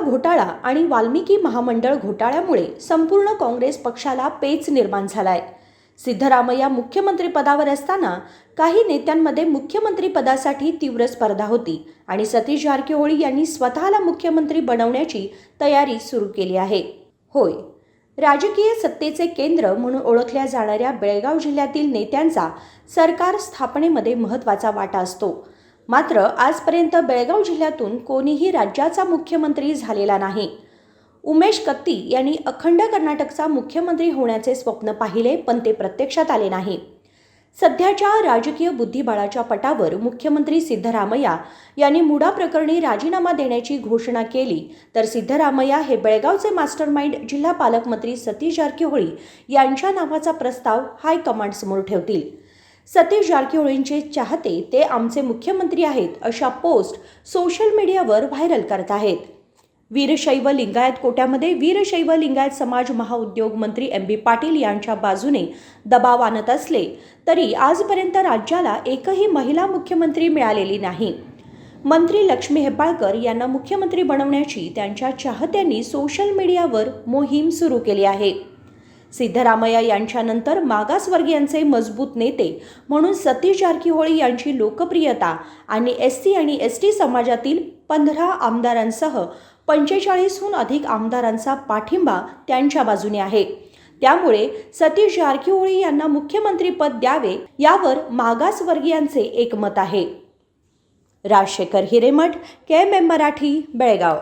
घोटाळा आणि वाल्मिकी महामंडळ घोटाळ्यामुळे संपूर्ण काँग्रेस पक्षाला पेच निर्माण झालाय. सिद्धरामय्या मुख्यमंत्रीपदावर असताना काही नेत्यांमध्ये मुख्यमंत्रीपदासाठी तीव्र स्पर्धा होती आणि सतीश जारकिहोळी यांनी स्वतःला मुख्यमंत्री बनवण्याची तयारी सुरू केली आहे. होय राजकीय सत्तेचे केंद्र म्हणून ओळखल्या जाणाऱ्या बेळगाव जिल्ह्यातील नेत्यांचा सरकार स्थापनेमध्ये महत्त्वाचा वाटा असतो. मात्र आजपर्यंत बेळगाव जिल्ह्यातून कोणीही राज्याचा मुख्यमंत्री झालेला नाही. उमेश कत्ती यांनी अखंड कर्नाटकचा मुख्यमंत्री होण्याचे स्वप्न पाहिले पण ते प्रत्यक्षात आले नाही. सध्याच्या राजकीय बुद्धिबळाच्या पटावर मुख्यमंत्री सिद्धरामय्या यांनी मुडा प्रकरणी राजीनामा देण्याची घोषणा केली तर सिद्धरामय्या हे बेळगावचे मास्टरमाइंड जिल्हा पालकमंत्री सतीश जारकिहोळी यांच्या नावाचा प्रस्ताव हायकमांडसमोर ठेवतील. सतीश जारकिहोळींचे चाहते ते आमचे मुख्यमंत्री आहेत अशा पोस्ट सोशल मीडियावर व्हायरल करत आहेत. वीरशैव लिंगायत कोट्यामध्ये वीरशैव लिंगायत समाज महाउद्योग मंत्री एम बी पाटील यांच्या बाजूने दबाव आणत असले तरी आजपर्यंत राज्याला एकही महिला मुख्यमंत्री मिळालेली नाही. मंत्री लक्ष्मी हेब्बाळकर यांना मुख्यमंत्री बनवण्याची त्यांच्या चाहत्यांनी सोशल मीडियावर मोहीम सुरू केली आहे. सिद्धरामय्या यांच्यानंतर मागासवर्गीयांचे मजबूत नेते म्हणून सतीश जारकिहोळी यांची लोकप्रियता आणि एस सी आणि एस टी समाजातील पंधरा आमदारांसह पंचेचाळीसहून अधिक आमदारांचा पाठिंबा त्यांच्या बाजूने आहे. त्यामुळे सतीश जारकिहोळी यांना मुख्यमंत्रीपद द्यावे यावर मागासवर्गीयांचे एकमत आहे. Rajshekhar Hiremath K M M Marathi Belgaum.